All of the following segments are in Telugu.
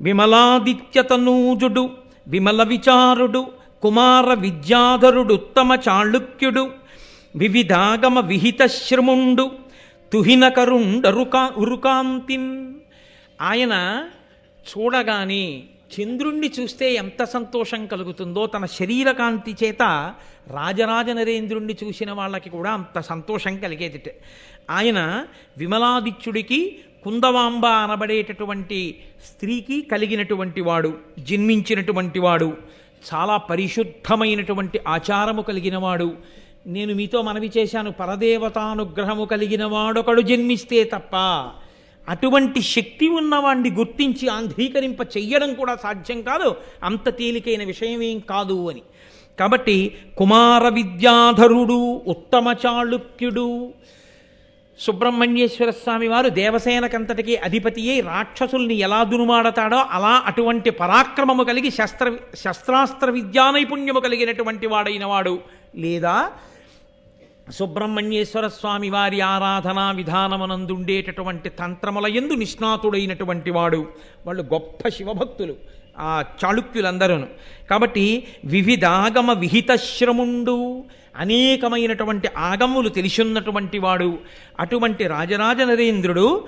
విమలాదిత్యతనూజుడు విమల విచారుడు కుమార విద్యాధరుడు ఉత్తమ చాళుక్యుడు వివిధాగమ విహిత శ్రముండు తుహినకరుండరుకా ఉరుకాంతిన్ ఆయన చూడగానే చంద్రుణ్ణి చూస్తే ఎంత సంతోషం కలుగుతుందో తన శరీరకాంతి చేత రాజరాజ నరేంద్రుణ్ణి చూసిన వాళ్ళకి కూడా అంత సంతోషం కలిగేదిట ఆయన విమలాదిత్యుడికి కుందవాంబ అనబడేటటువంటి స్త్రీకి కలిగినటువంటి వాడు జన్మించినటువంటి వాడు చాలా పరిశుద్ధమైనటువంటి ఆచారము కలిగినవాడు నేను మీతో మనవి చేశాను పరదేవతానుగ్రహము కలిగిన వాడొకడు జన్మిస్తే తప్ప అటువంటి శక్తి ఉన్నవాణ్ణి గుర్తించి ఆంధ్రీకరింప చెయ్యడం కూడా సాధ్యం కాదు అంత తేలికైన విషయమేం కాదు అని. కాబట్టి కుమార విద్యాధరుడు ఉత్తమ చాళుక్యుడు సుబ్రహ్మణ్యేశ్వర స్వామి వారు దేవసేనకంతటికి అధిపతి అయి రాక్షసుల్ని ఎలా దునుమాడతాడో అలా అటువంటి పరాక్రమము కలిగి శస్త్ర శస్త్రాస్త్ర విద్యా నైపుణ్యము కలిగినటువంటి వాడైన వాడు. లేదా సుబ్రహ్మణ్యేశ్వర స్వామి వారి ఆరాధనా విధానమునందుండేటటువంటి తంత్రముల ఎందు నిష్ణాతుడైనటువంటి వాడు. వాళ్ళు గొప్ప శివభక్తులు. ఆ చాళుక్యులందరూ కాబట్టి వివిధాగమ విహితశ్రముండు అనేకమైనటువంటి ఆగములు తెలిసున్నటువంటి వాడు. అటువంటి రాజరాజ నరేంద్రుడు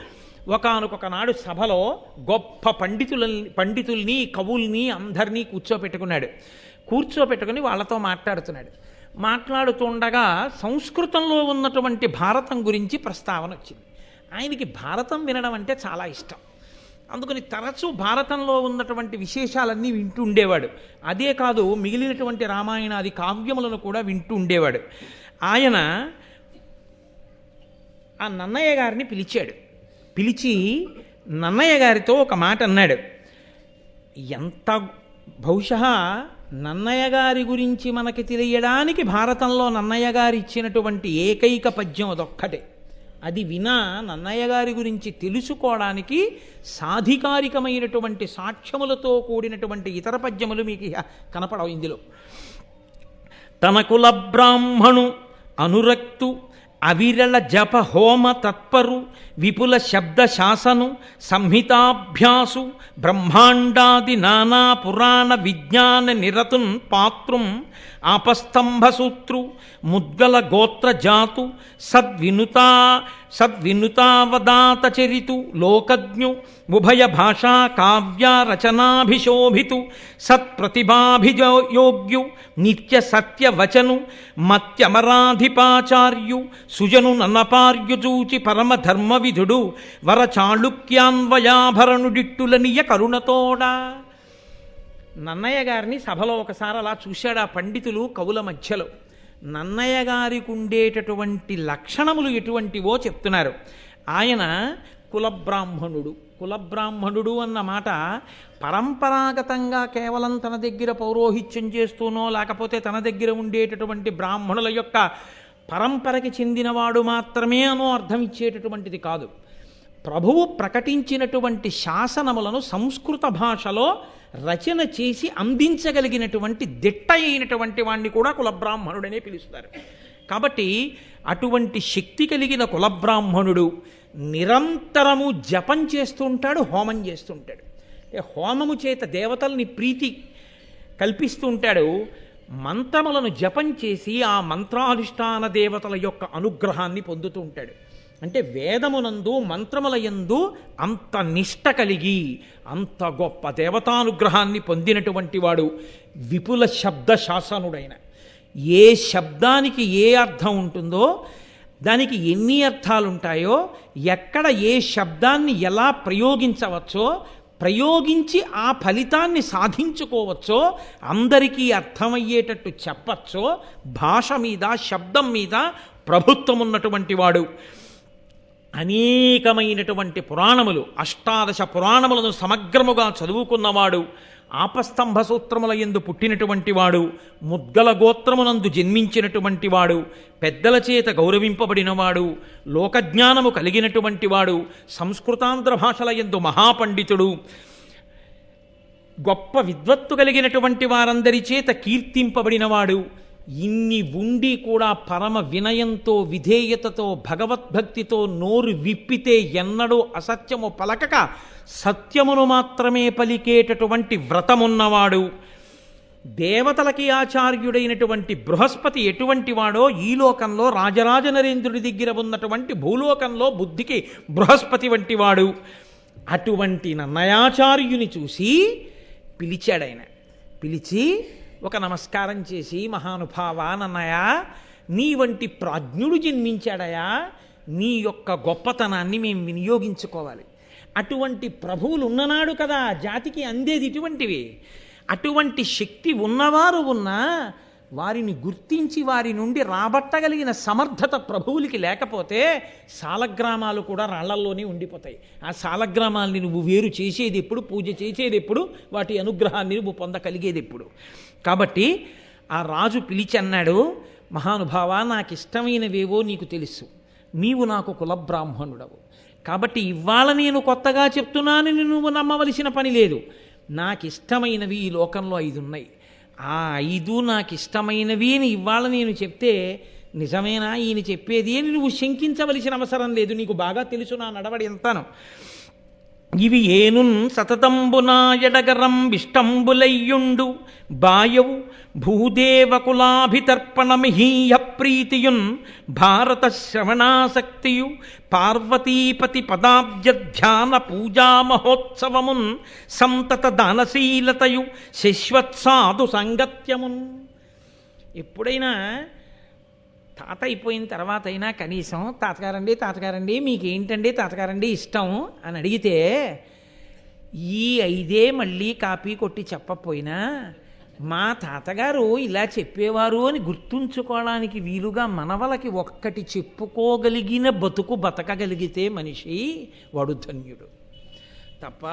ఒకనొక నాడు సభలో గొప్ప పండితుల పండితుల్ని కవుల్ని అందరినీ కూర్చోపెట్టుకున్నాడు. కూర్చోపెట్టుకుని వాళ్ళతో మాట్లాడుతున్నాడు. మాట్లాడుతుండగా సంస్కృతంలో ఉన్నటువంటి భారతం గురించి ప్రస్తావన వచ్చింది. ఆయనకి భారతం వినడం అంటే చాలా ఇష్టం. అందుకని తరచూ భారతంలో ఉన్నటువంటి విశేషాలన్నీ వింటూ ఉండేవాడు. అదే కాదు మిగిలినటువంటి రామాయణాది కావ్యములను కూడా వింటూ ఉండేవాడు. ఆయన ఆ నన్నయ్య గారిని పిలిచాడు. పిలిచి నన్నయ్య గారితో ఒక మాట అన్నాడు. ఎంత బహుశా నన్నయ్య గారి గురించి మనకి తెలియడానికి భారతంలో నన్నయ్య గారు ఇచ్చినటువంటి ఏకైక పద్యం అదొక్కటే. అది వినా నన్నయ్య గారి గురించి తెలుసుకోవడానికి సాధికారికమైనటువంటి సాక్ష్యములతో కూడినటువంటి ఇతర పద్యములు మీకు కనపడవు ఇందులో. తనకుల బ్రాహ్మణు అనురక్తు అవిరళ జప హోమ తత్పరు విపుల శబ్ద శాసను సంహితాభ్యాసు బ్రహ్మాండాది నానా పురాణ విజ్ఞాన నిరతున్ పాత్రం ఆపస్తంభసూత్రు ముద్గల గోత్ర జాతు సద్వినుతా సద్వినుతావదాత చరితు లోకజ్ఞు ఉభయ భాషా కావ్య రచనాభిశోభితు సత్ప్రతిభాభియోగ్యు నిత్య సత్య వచను మత్యమరాధిపాచార్యు సుజను నన్నపార్యుచూచి పరమధర్మవిధుడు వర చాళుక్యాన్వయాభరణుడిట్టులనియ కరుణతోడా. నన్నయ్య గారిని సభలో ఒకసారి అలా చూశాడు ఆ పండితులు కవుల మధ్యలో. నన్నయ్య గారికి ఉండేటటువంటి లక్షణములు ఎటువంటివో చెప్తున్నారు. ఆయన కులబ్రాహ్మణుడు. కులబ్రాహ్మణుడు అన్న మాట పరంపరాగతంగా కేవలం తన దగ్గర పౌరోహిత్యం చేస్తూనో లేకపోతే తన దగ్గర ఉండేటటువంటి బ్రాహ్మణుల యొక్క పరంపరకి చెందినవాడు మాత్రమే అనో అర్థం ఇచ్చేటటువంటిది కాదు. ప్రభువు ప్రకటించినటువంటి శాసనములను సంస్కృత భాషలో రచన చేసి అందించగలిగినటువంటి దిట్ట అయినటువంటి వాణ్ణి కూడా కులబ్రాహ్మణుడనే పిలుస్తారు. కాబట్టి అటువంటి శక్తి కలిగిన కులబ్రాహ్మణుడు నిరంతరము జపం చేస్తుంటాడు హోమం చేస్తుంటాడు. అంటే హోమము చేత దేవతల్ని ప్రీతి కల్పిస్తూ ఉంటాడు మంత్రములను జపం చేసి ఆ మంత్రాధిష్టాన దేవతల యొక్క అనుగ్రహాన్ని పొందుతూ ఉంటాడు. అంటే వేదమునందు మంత్రముల యందు అంత నిష్ట కలిగి అంత గొప్ప దేవతానుగ్రహాన్ని పొందినటువంటి వాడు విపుల శబ్ద శాసనుడైన. ఏ శబ్దానికి ఏ అర్థం ఉంటుందో దానికి ఎన్ని అర్థాలుంటాయో ఎక్కడ ఏ శబ్దాన్ని ఎలా ప్రయోగించవచ్చో ప్రయోగించి ఆ ఫలితాన్ని సాధించుకోవచ్చో అందరికీ అర్థమయ్యేటట్టు చెప్పచ్చో భాష మీద శబ్దం మీద ప్రభుత్వం ఉన్నటువంటి వాడు. అనేకమైనటువంటి పురాణములు అష్టాదశ పురాణములను సమగ్రముగా చదువుకున్నవాడు ఆపస్తంభ సూత్రముల ఎందు పుట్టినటువంటి వాడు ముద్గల గోత్రమునందు జన్మించినటువంటి వాడు పెద్దల చేత గౌరవింపబడినవాడు లోకజ్ఞానము కలిగినటువంటి వాడు సంస్కృతాంధ్ర భాషల ఎందు మహాపండితుడు గొప్ప విద్వత్తు కలిగినటువంటి వారందరి చేత కీర్తింపబడినవాడు ఇన్ని ఉండి కూడా పరమ వినయంతో విధేయతతో భగవద్భక్తితో నోరు విప్పితే ఎన్నడూ అసత్యము పలకక సత్యమును మాత్రమే పలికేటటువంటి వ్రతమున్నవాడు. దేవతలకి ఆచార్యుడైనటువంటి బృహస్పతి ఎటువంటి వాడో ఈ లోకంలో రాజరాజ నరేంద్రుడి దగ్గర ఉన్నటువంటి భూలోకంలో బుద్ధికి బృహస్పతి వంటి వాడు. అటువంటి నన్నయాచార్యుని చూసి పిలిచాడు పిలిచి ఒక నమస్కారం చేసి మహానుభావా నన్నయ నీ వంటి ప్రాజ్ఞుడు జన్మించాడయా? నీ యొక్క గొప్పతనాన్ని మేము వినియోగించుకోవాలి. అటువంటి ప్రభువులు ఉన్ననాడు కదా జాతికి అందేది ఇటువంటివి. అటువంటి శక్తి ఉన్నవారు ఉన్నా వారిని గుర్తించి వారి నుండి రాబట్టగలిగిన సమర్థత ప్రభువులకి లేకపోతే సాలగ్రామాలు కూడా రాళ్ళల్లోనే ఉండిపోతాయి. ఆ సాలగ్రామాల్ని నువ్వు వేరు చేసేది ఎప్పుడు పూజ చేసేది ఎప్పుడు వాటి అనుగ్రహాన్ని నువ్వు పొందగలిగేది ఎప్పుడు. కాబట్టి ఆ రాజు పిలిచి అన్నాడు మహానుభావ నాకు ఇష్టమైనవేవో నీకు తెలుసు. నీవు నాకు కులబ్రాహ్మణుడవు. కాబట్టి ఇవాళ నేను కొత్తగా చెప్తున్నానని నువ్వు నమ్మవలసిన పని లేదు. నాకు ఇష్టమైనవి ఈ లోకంలో ఐదు ఉన్నాయి ఆ ఐదు నాకు ఇష్టమైనవి అని ఇవాళ నేను చెప్తే నిజమేనా? ఈయన చెప్పేది అని నువ్వు శంకించవలసిన అవసరం లేదు. నీకు బాగా తెలుసు నా నడవడి ఎంతను ఇవి ఏనున్ సతతంబునాయడగరం విష్టంబులయ్యుండు. బాయవు భూదేవకులాభితర్పణమిహీయ ప్రీతియున్ భారత శ్రవణాసక్తియు. పార్వతీపతి పదాబ్జ ధ్యాన పూజా మహోత్సవమున్ సంతత దానశీలతయు శశ్వత్సాధు సంగత్యమున్. ఎప్పుడైనా తాత అయిపోయిన తర్వాత అయినా కనీసం తాతగారండి తాతగారండి మీకేంటండి తాతగారండి ఇష్టం? అని అడిగితే ఈ ఐదే మళ్ళీ కాపీ కొట్టి చెప్పకపోయినా మా తాతగారు ఇలా చెప్పేవారు అని గుర్తుంచుకోవడానికి వీలుగా మనవలకి ఒక్కటి చెప్పుకోగలిగిన బతుకు బతకగలిగితే మనిషి వాడు ధన్యుడు. తప్ప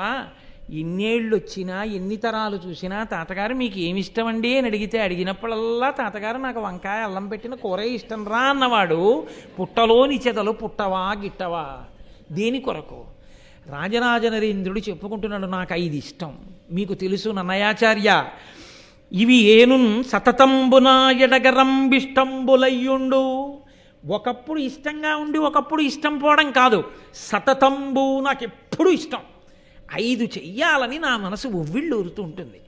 ఇన్నేళ్ళు వచ్చినా ఎన్ని తరాలు చూసినా తాతగారు మీకు ఏమి ఇష్టం అండి అని అడిగితే అడిగినప్పుడల్లా తాతగారు నాకు వంకాయ అల్లం పెట్టిన కూర ఇష్టం రా అన్నవాడు. పుట్టలోని చెదలు పుట్టవా గిట్టవా? దేని కొరకు? రాజరాజ నరేంద్రుడు చెప్పుకుంటున్నాడు నాకు ఐదు ఇష్టం. మీకు తెలుసు నన్నయాచార్య. ఇవి ఏనున్ సతతంబునా ఎడగరంబిష్టంబులయ్యుండు ఒకప్పుడు ఇష్టంగా ఉండి ఒకప్పుడు ఇష్టం పోవడం కాదు. సతతంబు నాకు ఇష్టం. ఐదు చెయ్యాలని నా మనసు ఒవ్విళ్ళూరుతూ ఉంటుంది.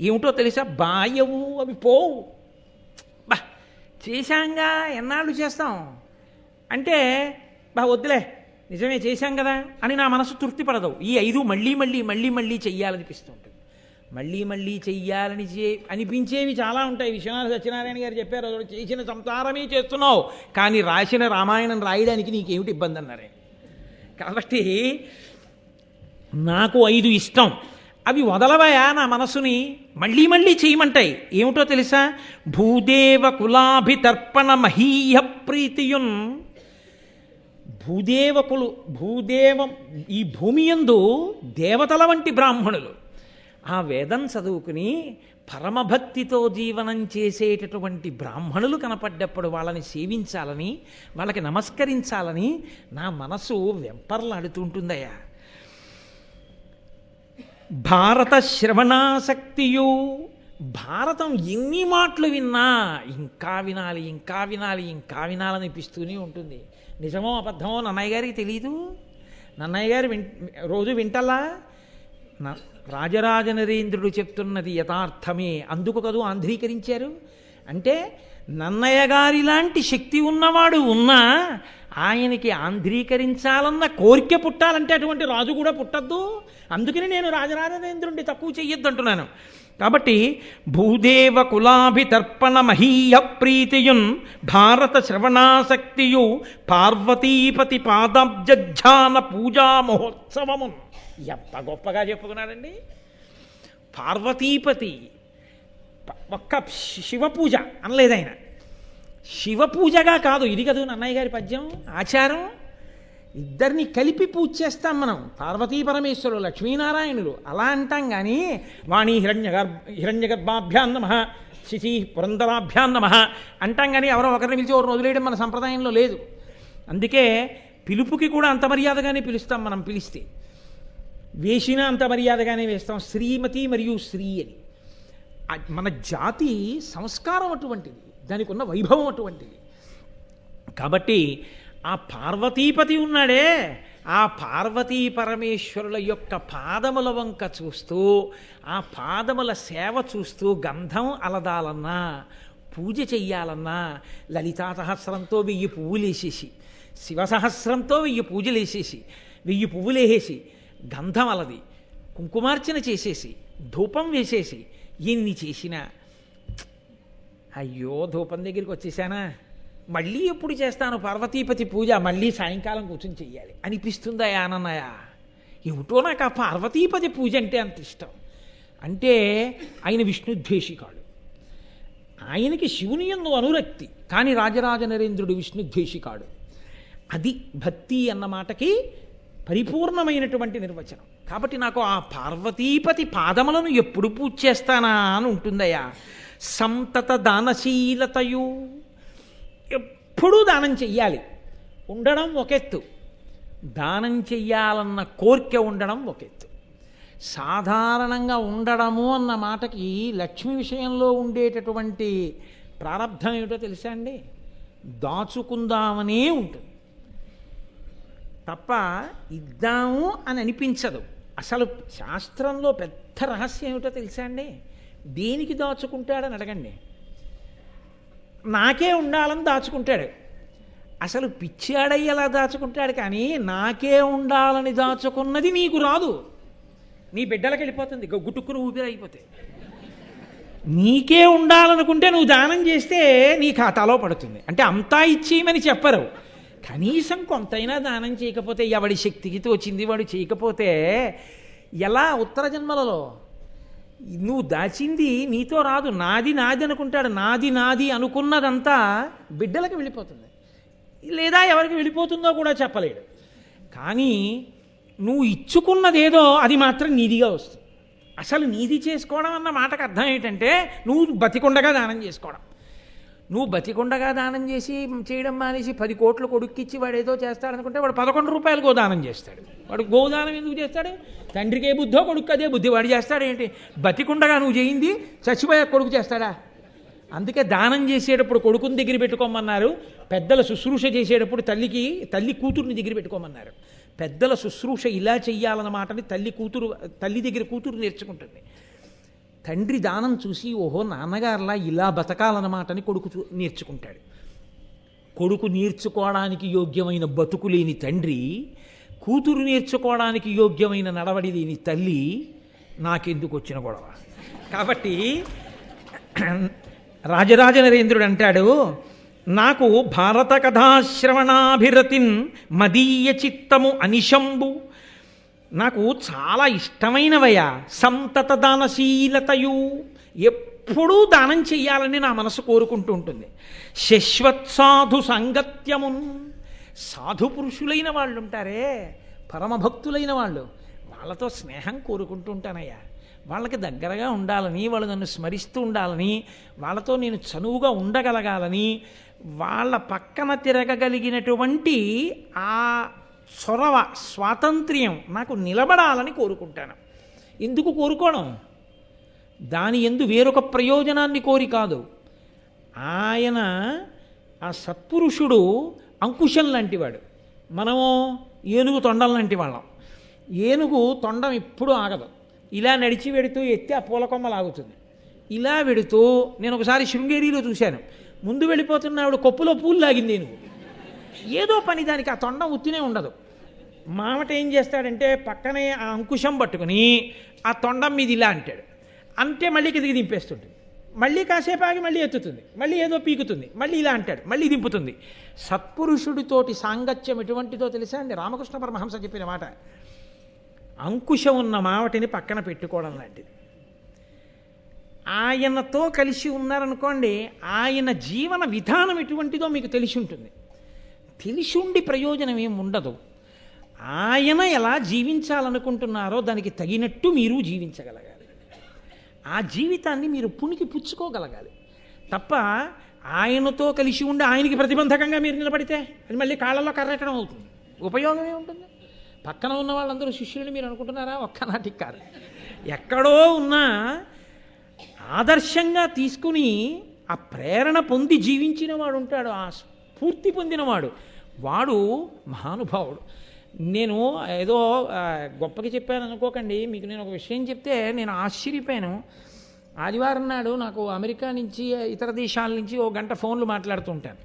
ఏమిటో తెలుసా? బాయవు అవి పోవు. బా చేశాంగా ఎన్నాళ్ళు చేస్తాం? అంటే బా వద్దులే నిజమే చేశాం కదా అని నా మనసు తృప్తిపడదు ఈ ఐదు మళ్ళీ మళ్ళీ మళ్ళీ మళ్ళీ చెయ్యాలనిపిస్తుంటుంది మళ్ళీ మళ్ళీ చెయ్యాలని చే అనిపించేవి చాలా ఉంటాయి. విశ్వనాథ సత్యనారాయణ గారు చెప్పారు "అసలు చేసిన సంసారమే చేస్తున్నావు. కానీ రాసిన రామాయణం రాయడానికి నీకేమిటి ఇబ్బంది? అన్నారే. కాబట్టి నాకు ఐదు ఇష్టం. అవి వదలవయా నా మనసుని? మళ్ళీ మళ్ళీ చేయమంటాయి. ఏమిటో తెలుసా? భూదేవ కులాభితర్పణ మహీయ ప్రీతియున్. భూదేవకులు భూదేవం ఈ భూమి యందు దేవతల వంటి బ్రాహ్మణులు. ఆ వేదం చదువుకుని పరమభక్తితో జీవనం చేసేటటువంటి బ్రాహ్మణులు కనపడ్డప్పుడు వాళ్ళని సేవించాలని వాళ్ళకి నమస్కరించాలని నా మనసు వెంపర్లాడుతుంటుందయ్యా. భారత శ్రవణాసక్తియు భారతం ఎన్ని మాటలు విన్నా ఇంకా వినాలి ఇంకా వినాలి ఇంకా వినాలనిపిస్తూనే ఉంటుంది. నిజమో అబద్ధమో నన్నయ్య గారికి తెలీదు. నన్నయ్య గారు విన్ రోజు వింటలా? న- రాజరాజ నరేంద్రుడు చెప్తున్నది యథార్థమే. అందుకు కదూ ఆంధ్రీకరించారు? అంటే నన్నయ్య గారిలాంటి శక్తి ఉన్నవాడు ఉన్నా ఆయనకి ఆంధ్రీకరించాలన్న కోరిక పుట్టాలంటే అటువంటి రాజు కూడా పుట్టద్దు. అందుకని నేను రాజరాజేంద్రుడి తక్కువ చెయ్యొద్దు అంటున్నాను. కాబట్టి భూదేవ కులాభితర్పణ మహీయ ప్రీతియున్ భారత శ్రవణాసక్తియు పార్వతీపతి పాదాబ్జాన పూజా మహోత్సవమున్. ఎంత గొప్పగా చెప్పుకున్నాడండి పార్వతీపతి ఒక్క శివ పూజ అనలేదు ఆయన శివ పూజగా కాదు. ఇది కదా నన్నయ్య గారి పద్యం ఆచారం. ఇద్దరిని కలిపి పూజ చేస్తాం మనం. పార్వతీ పరమేశ్వరులు లక్ష్మీనారాయణులు. అలా అంటాం కానీ వాణి హిరణ్య హిరణ్య గర్భాభ్యాం నమ శిశి పురంధరాభ్యాం నమ అంటాం కానీ ఎవరో ఒకరిని పిలిచి ఒకరిని వదిలేయడం మన సంప్రదాయంలో లేదు. అందుకే పిలుపుకి కూడా అంత మర్యాదగానే పిలుస్తాం మనం పిలిస్తే. వేసిన అంత మర్యాదగానే వేస్తాం. శ్రీమతి మరియు శ్రీ అని. మన జాతి సంస్కారం అటువంటిది. దానికి ఉన్న వైభవం అటువంటిది. కాబట్టి ఆ పార్వతీపతి ఉన్నాడే. ఆ పార్వతీ పరమేశ్వరుల యొక్క పాదముల వంక చూస్తూ ఆ పాదముల సేవ చూస్తూ గంధం అలదాలన్నా పూజ చెయ్యాలన్నా లలితా సహస్రంతో వెయ్యి పువ్వులేసేసి శివసహస్రంతో వెయ్యి పూజలేసేసి వెయ్యి పువ్వులేసేసి గంధం అలది కుంకుమార్చన చేసేసి ధూపం వేసేసి ఎన్ని చేసినా అయ్యో ధూపం దగ్గరికి వచ్చేసానా? మళ్ళీ ఎప్పుడు చేస్తాను పార్వతీపతి పూజ? మళ్ళీ సాయంకాలం కూర్చొని చెయ్యాలి. అనిపిస్తుందా ఆనన్నయ్య? ఏమిటో నాకు ఆ పార్వతీపతి పూజ అంటే అంత ఇష్టం. అంటే ఆయన విష్ణుద్వేషికాడు. ఆయనకి శివుని ఎందు అనురక్తి కానీ రాజరాజ నరేంద్రుడు విష్ణుద్వేషికాడు. అది భక్తి అన్న మాటకి పరిపూర్ణమైనటువంటి నిర్వచనం. కాబట్టి నాకు ఆ పార్వతీపతి పాదములను ఎప్పుడు పూజ చేస్తానా అని ఉంటుందయ్యా. సంతత దానశీలతయు. ఎప్పుడూ దానం చెయ్యాలి. ఉండడం ఒకెత్తు దానం చెయ్యాలన్న కోరిక ఉండడం ఒకెత్తు సాధారణంగా ఉండడము అన్న మాటకి లక్ష్మి విషయంలో ఉండేటటువంటి ప్రారంధం ఏమిటో తెలుసా అండి? దాచుకుందామనే ఉంటుంది. తప్ప ఇద్దాము అని అనిపించదు. అసలు శాస్త్రంలో పెద్ద రహస్యం ఏమిటో తెలుసా అండి? దేనికి దాచుకుంటాడని అడగండి. నాకే ఉండాలని దాచుకుంటాడు. అసలు పిచ్చాడై ఎలా దాచుకుంటాడు కానీ నాకే ఉండాలని దాచుకున్నది నీకు రాదు. నీ బిడ్డలకు వెళ్ళిపోతుంది. గ- ఊపిరి అయిపోతే. నీకే ఉండాలనుకుంటే నువ్వు దానం చేస్తే నీ ఖాతాలో పడుతుంది. అంటే అంతా ఇచ్చేయమని చెప్పరు. కనీసం కొంతైనా దానం చేయకపోతే ఎవడి శక్తికి తోచింది వాడు చేయకపోతే ఎలా? ఉత్తర జన్మలలో. నువ్వు దాచింది నీతో రాదు నాది నాది అనుకుంటాడు నాది నాది అనుకున్నదంతా బిడ్డలకు వెళ్ళిపోతుంది. లేదా ఎవరికి వెళ్ళిపోతుందో కూడా చెప్పలేడు. కానీ నువ్వు ఇచ్చుకున్నదేదో అది మాత్రం నీదిగా వస్తుంది. అసలు నీది చేసుకోవడం అన్న మాటకు అర్థం ఏంటంటే నువ్వు బతికుండగా దానం చేసుకోవడం. నువ్వు బతికుండగా దానం చేసి చేయడం మానేసి పది కోట్లు కొడుక్కిచ్చి వాడు ఏదో చేస్తాడనుకుంటే వాడు పదకొండు రూపాయలు గోదానం చేస్తాడు. వాడు గోదానం ఎందుకు చేస్తాడు? తండ్రికి ఏ బుద్ధో కొడుకు అదే బుద్ధి. వాడు చేస్తాడు ఏంటి? బతికుండగా నువ్వు చేయింది చచ్చిపోయా కొడుకు చేస్తాడా? అందుకే దానం చేసేటప్పుడు కొడుకుని దగ్గర పెట్టుకోమన్నారు. పెద్దల శుశ్రూష చేసేటప్పుడు తల్లికి తల్లి కూతురుని దగ్గర పెట్టుకోమన్నారు. పెద్దల శుశ్రూష ఇలా చెయ్యాలన్న మాటని తల్లి కూతురు తల్లి దగ్గర కూతురు నేర్చుకుంటుంది. తండ్రి దానం చూసి ఓహో నాన్నగారులా ఇలా బతకాలన్నమాటని కొడుకు చూ- నేర్చుకుంటాడు. కొడుకు నేర్చుకోవడానికి యోగ్యమైన బతుకు లేని తండ్రి కూతురు నేర్చుకోవడానికి యోగ్యమైన నడవడి లేని తల్లి నాకెందుకు వచ్చిన గొడవ? కాబట్టి రాజరాజ నరేంద్రుడు అంటాడు నాకు భారత కథాశ్రవణాభిరతిన్ మదీయ చిత్తము అనిశంబు నాకు చాలా ఇష్టమైనవయ్యా. సంతత దానశీలతయు. ఎప్పుడూ దానం చెయ్యాలని నా మనసు కోరుకుంటూ ఉంటుంది. శశ్వత్ సాధు సంగత్యమున్. సాధు పురుషులైన వాళ్ళు ఉంటారే పరమభక్తులైన వాళ్ళు. వాళ్ళతో స్నేహం కోరుకుంటూ ఉంటానయ్యా. వాళ్ళకి దగ్గరగా ఉండాలని వాళ్ళు నన్ను స్మరిస్తూ ఉండాలని వాళ్ళతో నేను చనువుగా ఉండగలగాలని వాళ్ళ పక్కన తిరగగలిగినటువంటి ఆ చొరవ స్వాతంత్ర్యం నాకు నిలబడాలని కోరుకుంటాను. ఎందుకు కోరుకోవడం దాని ఎందు వేరొక ప్రయోజనాన్ని కోరి కాదు. ఆయన ఆ సత్పురుషుడు అంకుశం లాంటివాడు. మనము ఏనుగు తొండం లాంటి వాళ్ళం. ఏనుగు తొండం ఎప్పుడూ ఆగదు. ఇలా నడిచి వెడుతూ ఎత్తి ఆ పూల కొమ్మలు ఆగుతుంది ఇలా వెడుతూ నేను ఒకసారి శృంగేరిలో చూశాను. ముందు వెళ్ళిపోతున్న ఆవిడ కొప్పులో పూలు లాగింది ఏనుగు. ఏదో పని దానికి ఆ తొండం ఉత్తినే ఉండదు. మామట ఏం చేస్తాడంటే పక్కనే ఆ అంకుశం పట్టుకుని ఆ తొండం మీద ఇలా అంటాడు. అంటే మళ్ళీ కిందికి దింపేస్తుంటుంది. మళ్ళీ కాసేపు ఆగి మళ్ళీ ఎత్తుతుంది. మళ్ళీ ఏదో పీకుతుంది. మళ్ళీ ఇలా అంటాడు. మళ్ళీ దింపుతుంది. సత్పురుషుడితోటి సాంగత్యం ఎటువంటిదో తెలుసా అండి? రామకృష్ణ పరమహంస చెప్పిన మాట. అంకుశం ఉన్న మావటిని పక్కన పెట్టుకోవడం లాంటిది. ఆయనతో కలిసి ఉన్నారనుకోండి ఆయన జీవన విధానం ఎటువంటిదో మీకు తెలిసి ఉంటుంది. తెలిసి ఉండి ప్రయోజనం ఏం ఉండదు. ఆయన ఎలా జీవించాలనుకుంటున్నారో దానికి తగినట్టు మీరు జీవించగలగాలి. ఆ జీవితాన్ని మీరు పుణికి పుచ్చుకోగలగాలి. తప్ప ఆయనతో కలిసి ఉండి ఆయనకి ప్రతిబంధకంగా మీరు నిలబడితే అది మళ్ళీ కాళ్ళలో కర్రెట్టడం అవుతుంది. ఉపయోగమే ఉంటుంది పక్కన ఉన్న వాళ్ళందరూ శిష్యులని మీరు అనుకుంటున్నారా? ఒక్కనాటికి కాదు. ఎక్కడో ఉన్నా ఆదర్శంగా తీసుకుని ఆ ప్రేరణ పొంది జీవించిన వాడు ఉంటాడు ఆ స్ఫూర్తి పొందినవాడు. వాడు మహానుభావుడు. నేను ఏదో గొప్పకి గొప్పగా చెప్పాను అనుకోకండి. మీకు నేను ఒక విషయం చెప్తే నేను ఆశ్చర్యపోయాను. ఆదివారం నాడు నాకు అమెరికా నుంచి ఇతర దేశాల నుంచి ఓ గంట ఫోన్లు మాట్లాడుతుంటాను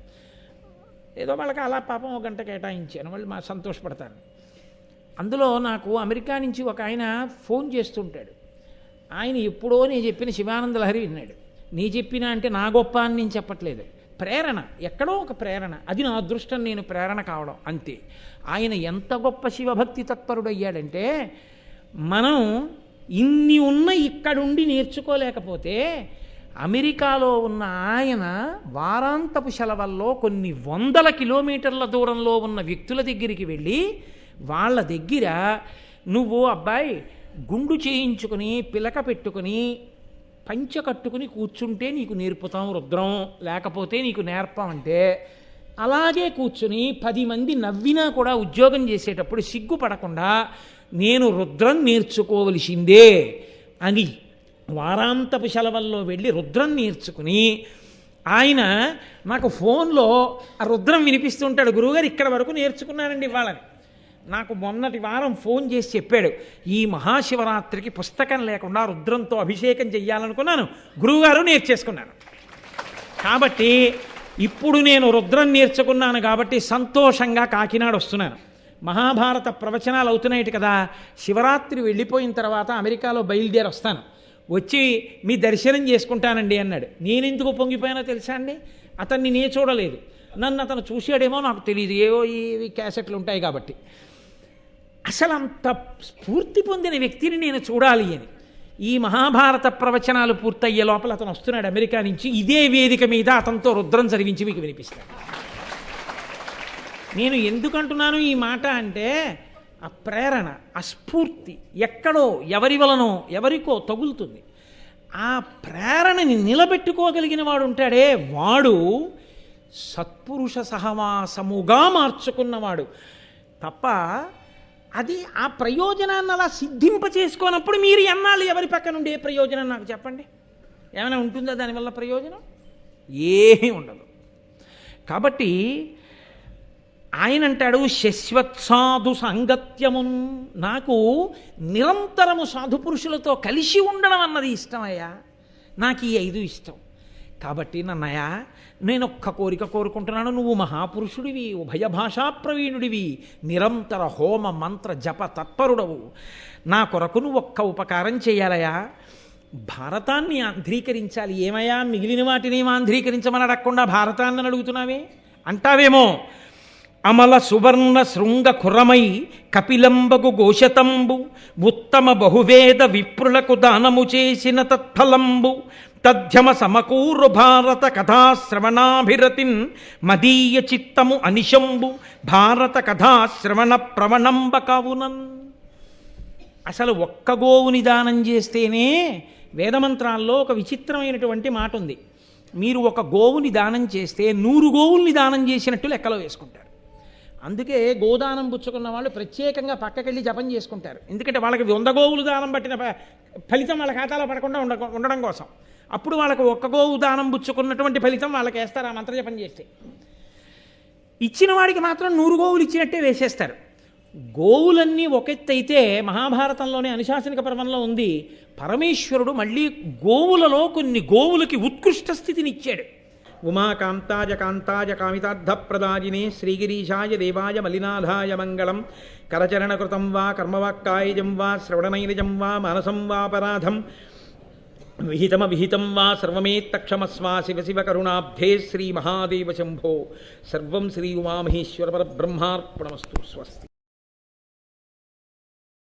ఏదో వాళ్ళకి అలా పాపం ఒక గంట కేటాయించాను. వాళ్ళు మా సంతోషపడతాను అందులో నాకు అమెరికా నుంచి ఒక ఆయన ఫోన్ చేస్తుంటాడు ఆయన ఎప్పుడో నేను చెప్పిన శివానంద లహరి విన్నాడు. నీ చెప్పినా అంటే నా గొప్ప అని నేను చెప్పట్లేదు. ప్రేరణ ఎక్కడో ఒక ప్రేరణ. అది నా అదృష్టం నేను ప్రేరణ కావడం అంతే. ఆయన ఎంత గొప్ప శివభక్తి తత్పరుడు అయ్యాడంటే మనం ఇన్ని ఉన్న ఇక్కడుండి నేర్చుకోలేకపోతే అమెరికాలో ఉన్న ఆయన వారాంతపు సెలవుల్లో కొన్ని వందల కిలోమీటర్ల దూరంలో ఉన్న వ్యక్తుల దగ్గరికి వెళ్ళి వాళ్ళ దగ్గర నువ్వు అబ్బాయి గుండు చేయించుకుని పిలక పెట్టుకుని పంచ కట్టుకుని కూర్చుంటే నీకు నేర్పుతాం రుద్రం. లేకపోతే నీకు నేర్పమంటే అలాగే కూర్చుని పది మంది నవ్వినా కూడా ఉద్యోగం చేసేటప్పుడు సిగ్గుపడకుండా నేను రుద్రం నేర్చుకోవలసిందే అని వారాంతపు సెలవుల్లో వెళ్ళి రుద్రం నేర్చుకుని ఆయన నాకు ఫోన్లో ఆ రుద్రం వినిపిస్తుంటాడు గురువుగారు ఇక్కడ వరకు నేర్చుకున్నానండి ఇవాళని. నాకు మొన్నటి వారం ఫోన్ చేసి చెప్పాడు ఈ మహాశివరాత్రికి పుస్తకం లేకుండా రుద్రంతో అభిషేకం చెయ్యాలనుకున్నాను. గురువుగారు నేర్చేసుకున్నాను. కాబట్టి ఇప్పుడు నేను రుద్రం నేర్చుకున్నాను కాబట్టి సంతోషంగా కాకినాడ వస్తున్నాను. మహాభారత ప్రవచనాలు అవుతున్నాయి కదా శివరాత్రి వెళ్ళిపోయిన తర్వాత అమెరికాలో బయలుదేరి వస్తాను. వచ్చి మీ దర్శనం చేసుకుంటానండి అన్నాడు. నేనెందుకు పొంగిపోయానో తెలుసా అండి? అతన్ని నే చూడలేదు. నన్ను అతను చూశాడేమో నాకు తెలియదు ఏవో ఈ క్యాసెట్లు ఉంటాయి కాబట్టి. అసలు అంత స్ఫూర్తి పొందిన వ్యక్తిని నేను చూడాలి అని. ఈ మహాభారత ప్రవచనాలు పూర్తయ్యే లోపల అతను వస్తున్నాడు అమెరికా నుంచి. ఇదే వేదిక మీద అతనితో రుద్రం చదివించి మీకు వినిపిస్తాడు నేను ఎందుకంటున్నాను ఈ మాట అంటే ఆ ప్రేరణ ఆ స్ఫూర్తి ఎక్కడో ఎవరి వలనో ఎవరికో తగులుతుంది. ఆ ప్రేరణని నిలబెట్టుకోగలిగిన వాడు ఉంటాడే. వాడు సత్పురుష సహవాసముగా మార్చుకున్నవాడు. తప్ప అది ఆ ప్రయోజనాన్ని అలా సిద్ధింప చేసుకోనప్పుడు మీరు ఎన్నాళ్ళు ఎవరి పక్క నుండి ఏ ప్రయోజనం నాకు చెప్పండి? ఏమైనా ఉంటుందా దానివల్ల ప్రయోజనం? ఏమీ ఉండదు. కాబట్టి ఆయన అంటాడు శశ్వత్సాధు సాంగత్యమున్. నాకు నిరంతరము సాధు పురుషులతో కలిసి ఉండడం అన్నది ఇష్టమయ్యా. నాకు ఈ ఐదు ఇష్టం. కాబట్టి నన్నయా నేను ఒక్క కోరిక కోరుకుంటున్నాను. నువ్వు మహాపురుషుడివి ఉభయ భాషా ప్రవీణుడివి నిరంతర హోమ మంత్ర జప తత్పరుడవు. నా కొరకు నువ్వు ఒక్క ఉపకారం చేయాలయా భారతాన్ని ఆంధ్రీకరించాలి. ఏమయ్యా మిగిలిన వాటిని ఆంధ్రీకరించమని అడగకుండా భారతాన్ని అడుగుతున్నావే? అంటావేమో అమల సువర్ణ శృంగ కురమై కపిలంబగు గోషతంబు ఉత్తమ బహువేద విప్రులకు దానము చేసిన తత్ఫలంబు తధ్యమ సమకూరు భారత కథాశ్రవణాభిరతిన్ మదీయ చిత్తము అనిశంబు భారత కథాశ్రవణ ప్రవణంబ కావునన్ అసలు ఒక్క గోవుని దానం చేస్తేనే వేదమంత్రాల్లో ఒక విచిత్రమైనటువంటి మాట ఉంది మీరు ఒక గోవుని దానం చేస్తే నూరు గోవుల్ని దానం చేసినట్టు లెక్కలో వేసుకుంటారు. అందుకే గోదానం పుచ్చుకున్న వాళ్ళు ప్రత్యేకంగా పక్కకెళ్ళి జపం చేసుకుంటారు. ఎందుకంటే వాళ్ళకి వంద గోవులు దానం పట్టిన ఫలితం వాళ్ళ ఖాతాలో పడకుండా ఉండ ఉండడం కోసం. అప్పుడు వాళ్ళకు ఒక్క గోవు దానం పుచ్చుకున్నటువంటి ఫలితం వాళ్ళకి వేస్తారు ఆ మంత్రజపం చేస్తే. ఇచ్చిన వాడికి మాత్రం నూరు గోవులు ఇచ్చినట్టే వేసేస్తారు. గోవులన్నీ ఒకెత్తైతే మహాభారతంలోనే అనుశాసనిక పర్వంలో ఉంది. పరమేశ్వరుడు మళ్ళీ గోవులలో కొన్ని గోవులకి ఉత్కృష్ట స్థితిని ఇచ్చాడు ఉమాకాంతాయ కాంతాయ కామితార్థప్రదాజినే శ్రీగిరీశాయ దేవాయ మలినాథాయ మంగళం. కరచరణకృతం వా కర్మవాక్కాయజం వా శ్రవణనైనజం వా మనసం వాపరాధం విహితమ విహితం వా సర్వమేత్తక్షమస్వా శివ శివ కరుణాబ్ధే శ్రీ మహాదేవ